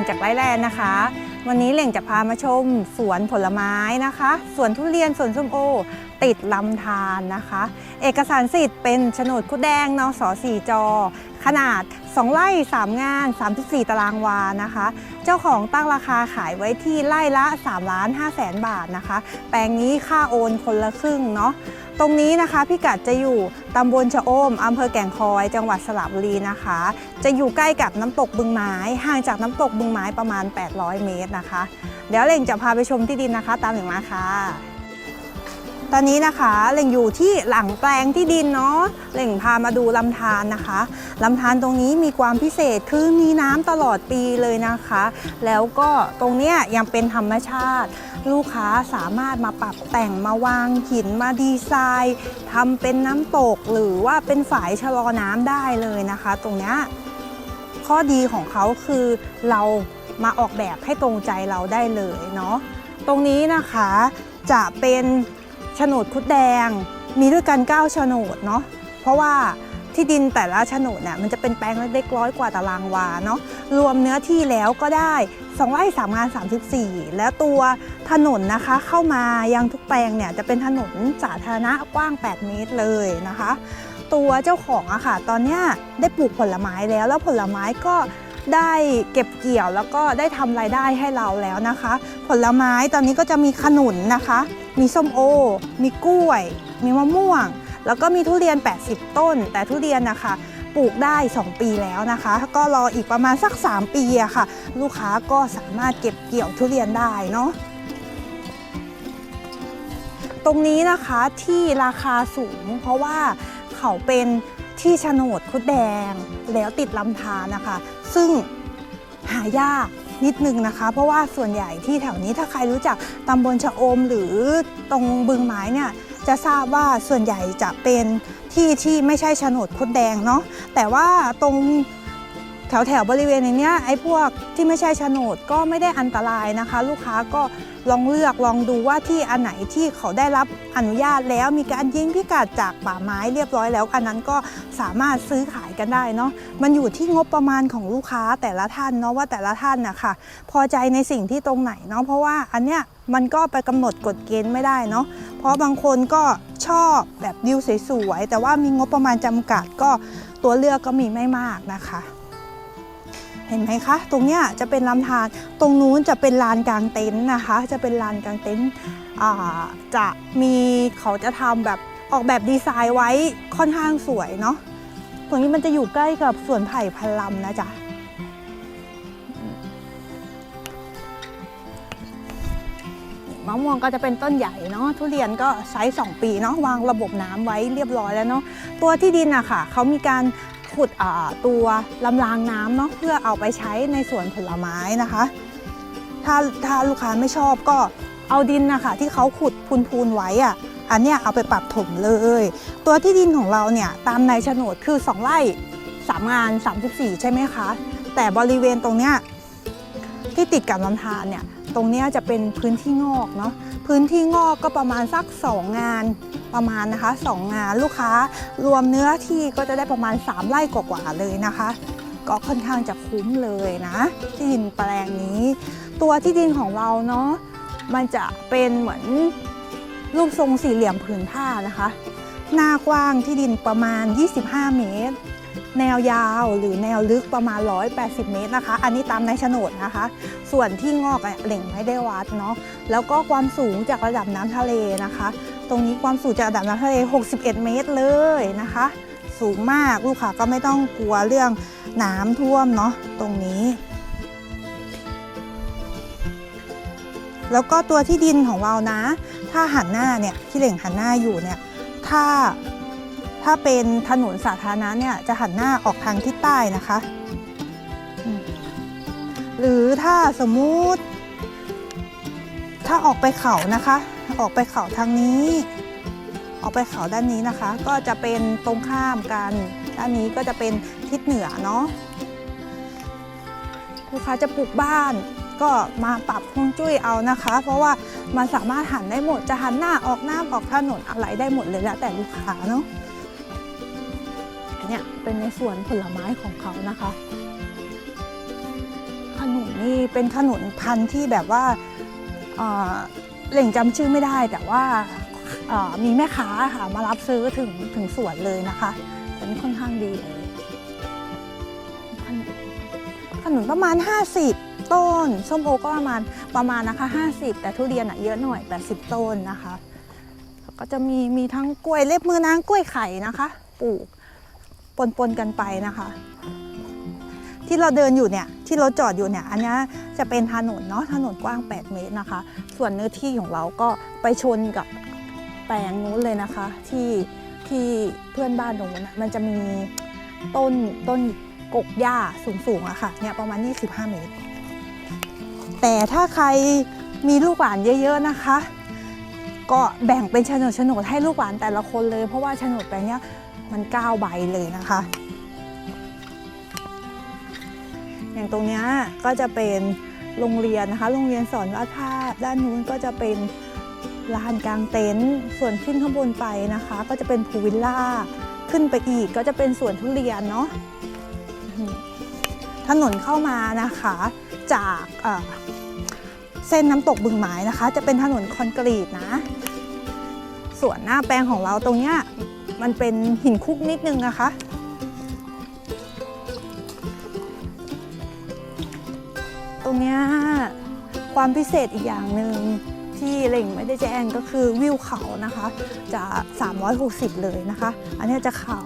ล่งจากไร่แลนนะคะ วันนี้เหล่งจะพามาชมสวนผลไม้นะคะสวนทุเรียนสวนส้มโอ ติดลำธารนะคะ เอกสารสิทธิ์เป็นโฉนดคุดแดงนสสี่จอ ขนาด 2 ไร่ 3 งาน 34 ตารางวานะคะ เจ้าของตั้งราคาขายไว้ที่ไร่ละ3ล้าน5แสนบาทนะคะ แปลงนี้ค่าโอนคนละครึ่งเนาะตรงนี้นะคะพิกัดจะอยู่ตำบลชะโอมอำเภอแก่งคอย จังหวัดสระบุรีนะคะ จะอยู่ใกล้กับน้ำตกบึงไม้ ห่างจากน้ำตกบึงไม้ประมาณ 800 เมตรนะคะ เดี๋ยวเล่งจะพาไปชมที่ดินนะคะ ตามเหล่งมาค่ะ ตอนนี้นะคะเล่งอยู่ที่หลังแปลงที่ดินเนาะเล่งพามาดูลำธารนะคะลำธารตรงนี้มีความพิเศษคือมีน้ำตลอดปีเลยนะคะ แล้วก็ตรงเนี้ยยังเป็นธรรมชาติ ลูกค้าสามารถมาปรับแต่งมาวางหินมาดีไซน์ทำเป็นน้ำตกหรือว่าเป็นฝายชะลอน้ำได้เลยนะคะ ตรงเนี้ยข้อดีของเขาคือเรามาออกแบบให้ตรงใจเราได้เลยเนาะตรงนี้นะคะจะเป็น ฉนดคุดแดง มีด้วยกัน9โฉนดเนาะเพราะว่าที่ดินแต่ละโฉนดเนี่ยมันจะเป็นแปลงเล็กๆร้อยกว่าตารางวาเนาะรวมเนื้อที่แล้วก็ได้2ไร่3งาน 34 แล้วตัวถนนนะคะเข้ามายังทุกแปลงเนี่ยจะเป็นถนนสาธารณะกว้าง 8 เมตรเลยนะคะ ตัวเจ้าของอะค่ะ ตอนนี้ได้ปลูกผลไม้แล้ว แล้วผลไม้ก็ได้เก็บเกี่ยวแล้วก็ได้ทำรายได้ให้เราแล้วนะคะ ผลไม้ตอนนี้ก็จะมีขนุนนะคะมีส้มโอ มีกล้วย มีมะม่วง แล้วก็มีทุเรียน 80 ต้น แต่ทุเรียนนะคะปลูกได้ 2 ปีแล้วนะคะ ก็รออีกประมาณสัก 3 ปีอะค่ะ ลูกค้าก็สามารถเก็บเกี่ยวทุเรียนได้เนาะตรงนี้นะคะที่ราคาสูง เพราะว่าเขาเป็นที่โฉนดคุดแดงแล้วติดลำธารนะคะ ซึ่งหายาก นิดนึงนะคะ เพราะว่าส่วนใหญ่ที่แถวนี้ถ้าใครรู้จักตำบลชะอมหรือตรงบึงไม้เนี่ยจะทราบว่าส่วนใหญ่จะเป็นที่ที่ไม่ใช่โฉนดคุดแดงเนาะแต่ว่าตรง แถวแถวบริเวณในนี้ไอ้พวกที่ไม่ใช่โฉนดก็ไม่ได้อันตรายนะคะ ลูกค้าก็ลองเลือกลองดูว่าที่อันไหนที่เขาได้รับอนุญาตแล้วมีการยิงพิกัดจากป่าไม้เรียบร้อยแล้ว อันนั้นก็สามารถซื้อขายกันได้เนาะมันอยู่ที่งบประมาณของลูกค้าแต่ละท่านเนาะว่าแต่ละท่านนะคะพอใจในสิ่งที่ตรงไหนเนาะเพราะว่าอันเนี้ยมันก็ไปกำหนดกฎเกณฑ์ไม่ได้เนาะเพราะบางคนก็ชอบแบบวิวสวยๆแต่ว่ามีงบประมาณจำกัดก็ตัวเลือกก็มีไม่มากนะคะ เห็นไหมคะ ตรงเนี้ยจะเป็นลำธารตรงนู้นจะเป็นลานกลางเต็นท์นะคะ จะเป็นลานกลางเต็นท์จะมีเขาจะทำแบบออกแบบดีไซน์ไว้ค่อนข้างสวยเนาะตรงนี้มันจะอยู่ใกล้กับสวนไผ่พันลำนะจ๊ะมะม่วงก็จะเป็นต้นใหญ่เนาะทุเรียนก็ไซส์2ปีเนาะวางระบบน้ำไว้เรียบร้อยแล้วเนาะตัวที่ดินอะค่ะเขามีการ ขุดตัวลำรางน้ำเนาะเพื่อเอาไปใช้ในสวนผลไม้นะคะ ถ้าถ้าลูกค้าไม่ชอบก็เอาดินนะคะที่เขาขุดพูนๆไว้อะอันเนี้ยเอาไปปรับถมเลย ตัวที่ดินของเราเนี่ยตามในโฉนดคือ 2ไร่3งาน 34 ใช่ไหมคะ แต่บริเวณตรงเนี้ยที่ติดกับลำธารเนี่ยตรงเนี้ยจะเป็นพื้นที่งอกเนาะพื้นที่งอกก็ประมาณสัก 2 งาน ประมาณนะคะสองงานลูกค้ารวมเนื้อที่ก็จะได้ประมาณ 3 ไร่กว่าๆเลยนะคะ ก็ค่อนข้างจะคุ้มเลยนะ ที่ดินแปลงนี้ ตัวที่ดินของเราเนาะมันจะเป็นเหมือนรูปทรงสี่เหลี่ยมผืนผ้านะคะ หน้ากว้างที่ดินประมาณ 25 เมตร แนวยาวหรือแนวลึกประมาณ 180 เมตรนะคะ อันนี้ตามในโฉนดนะคะ ส่วนที่งอกเหล่งไม่ได้วัดเนาะ แล้วก็ความสูงจากระดับน้ำทะเลนะคะ ตรงนี้ความสูงจากระดับน้ำทะเล 61 เมตรเลยนะคะ สูงมากลูกค้าก็ไม่ต้องกลัวเรื่องน้ำท่วมเนาะตรงนี้ แล้วก็ตัวที่ดินของเรานะ ถ้าหันหน้าเนี่ยที่เหล่งหันหน้าอยู่เนี่ยถ้าถ้าเป็นถนนสาธารณะเนี่ยจะหันหน้าออกทางทิศใต้นะคะ หรือถ้าสมมุติ ถ้าออกไปเขานะคะ ออกไปเขาทางนี้ ออกไปเขาด้านนี้นะคะ ก็จะเป็นตรงข้ามกัน ด้านนี้ก็จะเป็นทิศเหนือเนาะลูกค้าจะปลูกบ้านก็มาปรับฮวงจุ้ยเอานะคะ เพราะว่ามันสามารถหันได้หมดจะหันหน้าออกหน้าออกถนนอะไรได้หมดเลยแล้วแต่ลูกค้าเนาะเนี่ยเป็นในสวนผลไม้ของเขานะคะ ขนุนนี่เป็นขนุนพันธุ์ที่แบบว่า เอ่อเหล่งจำชื่อไม่ได้แต่ว่ามีแม่ค้าค่ะมารับซื้อถึงถึงสวนเลยนะคะอันนี้ค่อนข้างดีเลยขนุนขนุนประมาณ 50 ต้น ส้มโอก็ประมาณประมาณนะคะ 50 แต่ทุเรียนอะเยอะหน่อย 80 ต้นนะคะแล้วก็จะมีมีทั้งกล้วยเล็บมือนางกล้วยไข่นะคะ ปลูกปนๆกันไปนะคะ ที่เราเดินอยู่เนี่ยที่เราจอดอยู่เนี่ยอันนี้จะเป็นถนนเนาะถนนกว้าง 8 เมตรนะคะ ส่วนเนื้อที่ของเราก็ไปชนกับแปลงนู้นเลยนะคะ ที่ที่เพื่อนบ้านตรงนั้นนะมันจะมีต้นต้นกกหญ้าสูงๆอะค่ะเนี่ยประมาณ 25 เมตร แต่ถ้าใครมีลูกหลานเยอะ ๆนะคะ ก็แบ่งเป็นโฉนดโฉนดให้ลูกหลานแต่ละคนเลย เพราะว่าโฉนดแปลงเนี้ยมัน 9 ใบเลยนะคะ ตรงนี้ก็จะเป็นโรงเรียนนะคะ โรงเรียนสอนวาดภาพ ด้านนู้นก็จะเป็นลานกลางเต็นท์ ส่วนขึ้นข้างบนไปนะคะ ก็จะเป็นพูลวิลล่า ขึ้นไปอีกก็จะเป็นสวนทุเรียนเนาะ ถนนเข้ามานะคะ จากเอ่อเส้นน้ำตกบึงหมายนะคะ จะเป็นถนนคอนกรีตนะ ส่วนหน้าแปลงของเราตรงเนี้ยมันเป็นหินคุกนิดนึงนะคะ นี้ยความพิเศษอีกอย่างหนึ่งที่เหล่งไม่ได้แจ้งก็คือวิวเขานะคะ จะ 360 เลยนะคะ อันนี้จะเขา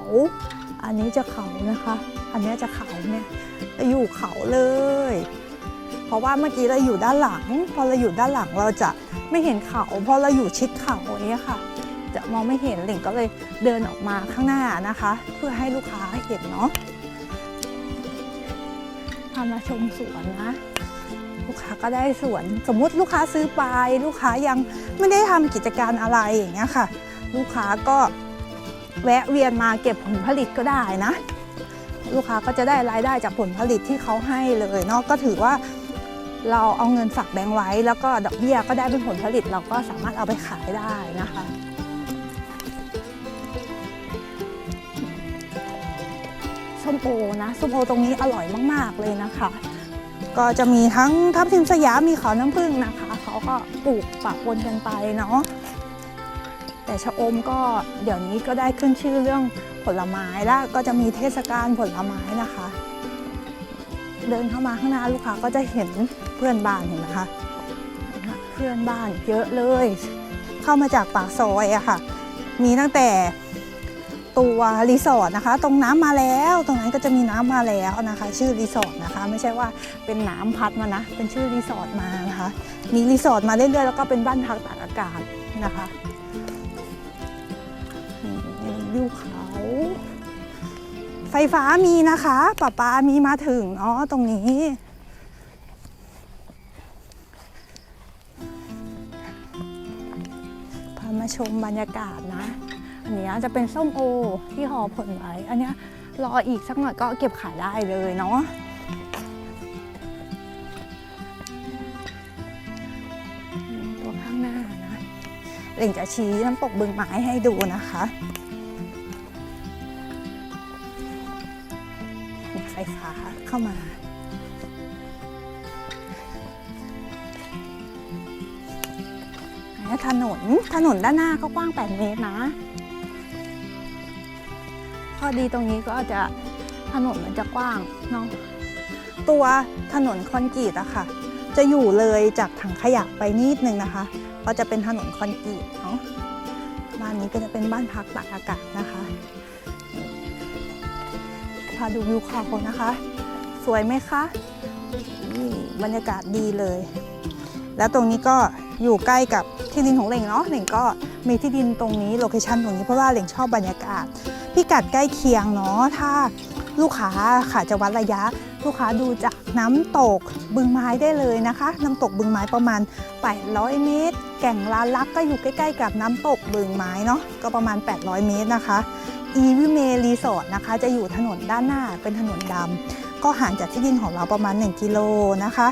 อันนี้จะเขานะคะ อันนี้จะเขาเนี่ยอยู่เขาเลย เพราะว่าเมื่อกี้เราอยู่ด้านหลัง พอเราอยู่ด้านหลังเราจะไม่เห็นเขาพอเราอยู่ชิดเขาองเนี้ยค่ะ จะมองไม่เห็นเหล่งก็เลยเดินออกมาข้างหน้านะคะ เพื่อให้ลูกค้าเห็นเนาะพามาชมสวนนะ ลูกค้าก็ได้สวน สมมุติลูกค้าซื้อไป ลูกค้ายังไม่ได้ทำกิจการอะไรอย่างเงี้ยค่ะ ลูกค้าก็แวะเวียนมาเก็บผลผลิตก็ได้นะ ลูกค้าก็จะได้รายได้จากผลผลิตที่เขาให้เลยเนาะก็ถือว่าเราเอาเงินฝากแบงก์ไว้ แล้วก็ดอกเบี้ยก็ได้เป็นผลผลิตเราก็สามารถเอาไปขายได้นะคะส้มโอนะส้มโอตรงนี้อร่อยมาก ๆ เลยนะคะ ก็จะมีทั้งทับทิมสยามมีเขาน้ำผึ้งนะคะ เขาก็ปลูกปะปนกันไปเนาะแต่ชะอมก็เดี๋ยวนี้ก็ได้ขึ้นชื่อเรื่องผลไม้แล้วก็จะมีเทศกาลผลไม้นะคะ เดินเข้ามาข้างหน้าลูกค้าก็จะเห็นเพื่อนบ้านเห็นไหมคะเพื่อนบ้านเยอะเลย เข้ามาจากปากซอยอะค่ะ มีตั้งแต่ ตัวรีสอร์ทนะคะ ตรงน้ำมาแล้ว ตรงนั้นก็จะมีน้ำมาแล้วนะคะ ชื่อรีสอร์ทนะคะ ไม่ใช่ว่าเป็นน้ำพัดมานะ เป็นชื่อรีสอร์ทมานะคะ มีรีสอร์ทมาเรื่อยๆแล้วก็เป็นบ้านพักตากอากาศนะคะวิวเขา ไฟฟ้ามีนะคะป้าปามีมาถึงเนาะตรงนี้พามาชมบรรยากาศนะ อันนี้จะเป็นส้มโอที่ห่อผลไว้ อันนี้รออีกสักหน่อยก็เก็บขายได้เลยเนาะตัวข้างหน้านะเล่งจะชี้น้ำตกบึงไม้ให้ดูนะคะไฟฟ้าเข้ามาอันนี้ถนนถนนด้านหน้าก็กว้าง 8 เมตรนะ ข้อดีตรงนี้ก็จะถนนมันจะกว้างเนาะตัวถนนคอนกรีตอะค่ะ จะอยู่เลยจากถังขยะไปนิดนึงนะคะ ก็จะเป็นถนนคอนกรีตเนาะบ้านนี้ก็จะเป็นบ้านพักตากอากาศนะคะพาดูวิวเขานะคะ สวยไหมคะนี่บรรยากาศดีเลย แล้วตรงนี้ก็อยู่ใกล้กับที่ดินของเหล่งเนาะเหล่งก็มีที่ดินตรงนี้โลเคชันตรงนี้เพราะว่าเหล่งชอบบรรยากาศ พิกัดใกล้เคียงเนาะถ้าลูกค้าค่ะจะวัดระยะ ลูกค้าดูจากน้ำตกบึงไม้ได้เลยนะคะ น้ำตกบึงไม้ประมาณ 800 เมตร แก่งลานลักก็อยู่ใกล้ ๆ กับน้ำตกบึงไม้เนาะก็ประมาณ 800 เมตรนะคะอีวิเมรีสอร์ทนะคะ จะอยู่ถนนด้านหน้าเป็นถนนดำก็ห่างจากที่ดินของเราประมาณ 1 กิโลนะคะ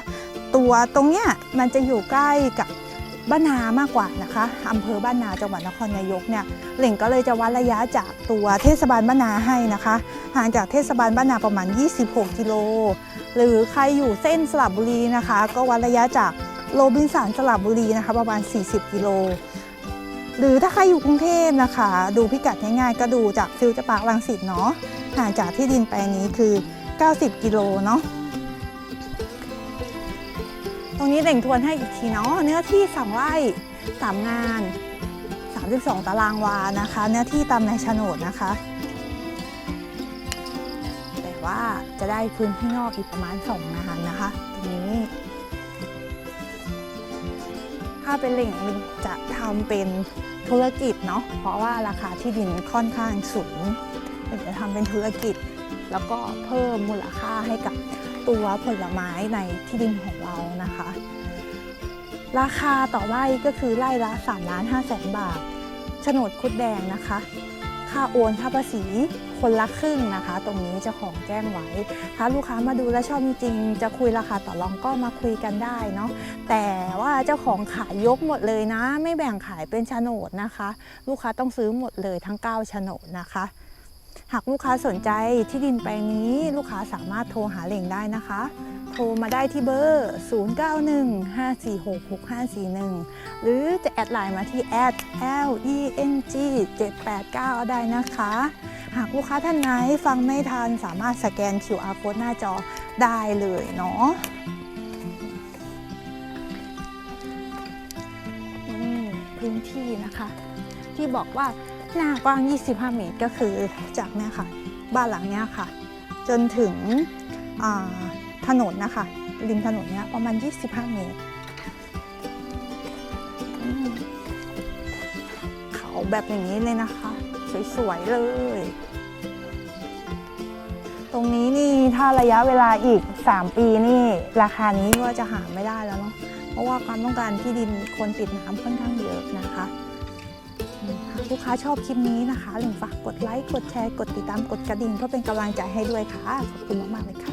ตัวตรงเนี้ยมันจะอยู่ใกล้กับ บ้านนามากกว่านะคะอำเภอบ้านนาจังหวัดนครนายกเนี่ยเหล่งก็เลยจะวัดระยะจากตัวเทศบาลบ้านนาให้นะคะห่างจากเทศบาลบ้านนาประมาณ 26 กิโล หรือใครอยู่เส้นสระบุรีนะคะ ก็วัดระยะจากโรบินสันสระบุรีนะคะประมาณ 40 กิโล หรือถ้าใครอยู่กรุงเทพนะคะ ดูพิกัดง่ายๆ ก็ดูจากฟิวเจอร์ปาร์คลังสิตเนาะห่างจากที่ดินแปลงนี้คือ 90 กิโลเนาะ รงนี้เด่งทวนให้อีกทีเนาะเนื้อที่สองไร่สามงาน 32 ตารางวานะคะ เนื้อที่ตามในโฉนดนะคะ แต่ว่าจะได้พื้นที่นอกอีกประมาณ2งานนะคะตรงนี้ ถ้าเป็นเหล่งลิงจะทำเป็นธุรกิจเนาะเพราะว่าราคาที่ดินค่อนข้างสูงจะทำเป็นธุรกิจ แล้วก็เพิ่มมูลค่าให้กับ ตัวผลไม้ในที่ดินของเรานะคะ ราคาต่อไร่ก็คือไร่ละ3ล้าน5แสนบาทโฉนดคุดแดงนะคะ ค่าโอนค่าภาษีคนละครึ่งนะคะ ตรงนี้เจ้าของแจ้งไว้ ถ้าลูกค้ามาดูและชอบจริงจะคุยราคาต่อรองก็มาคุยกันได้เนาะแต่ว่าเจ้าของขายยกหมดเลยนะ ไม่แบ่งขายเป็นโฉนดนะคะ ลูกค้าต้องซื้อหมดเลยทั้ง9โฉนดนะคะ หากลูกค้าสนใจที่ดินแปลงนี้ลูกค้าสามารถโทรหาเหล่งได้นะคะ โทรมาได้ที่เบอร์ 0915466541 หรือจะแอดไลน์มาที่ leng 789ได้นะคะ หากลูกค้าท่านไหนฟังไม่ทันสามารถสแกน QR code หน้าจอได้เลยเนาะพื้นที่นะคะ ที่บอกว่า หน้ากว้าง 25 เมตรก็คือจากเนี่ยค่ะ บ้านหลังเนี้ยค่ะ จนถึงถนนนะคะ ริมถนนเนี้ยประมาณ 25 เมตร เขาแบบอย่างนี้เลยนะคะ สวยๆเลย ตรงนี้นี่ถ้าระยะเวลาอีก 3 ปีนี่ราคานี้ก็จะหาไม่ได้แล้วเนาะเพราะว่าความต้องการที่ดินคนติดน้ำค่อนข้างเยอะนะคะ ลูกค้าชอบคลิปนี้นะคะหลิงฝากกดไลค์ กดแชร์ กดติดตาม กดกระดิ่งเพื่อเป็นกำลังใจให้ด้วยค่ะ ขอบคุณมากๆเลยค่ะ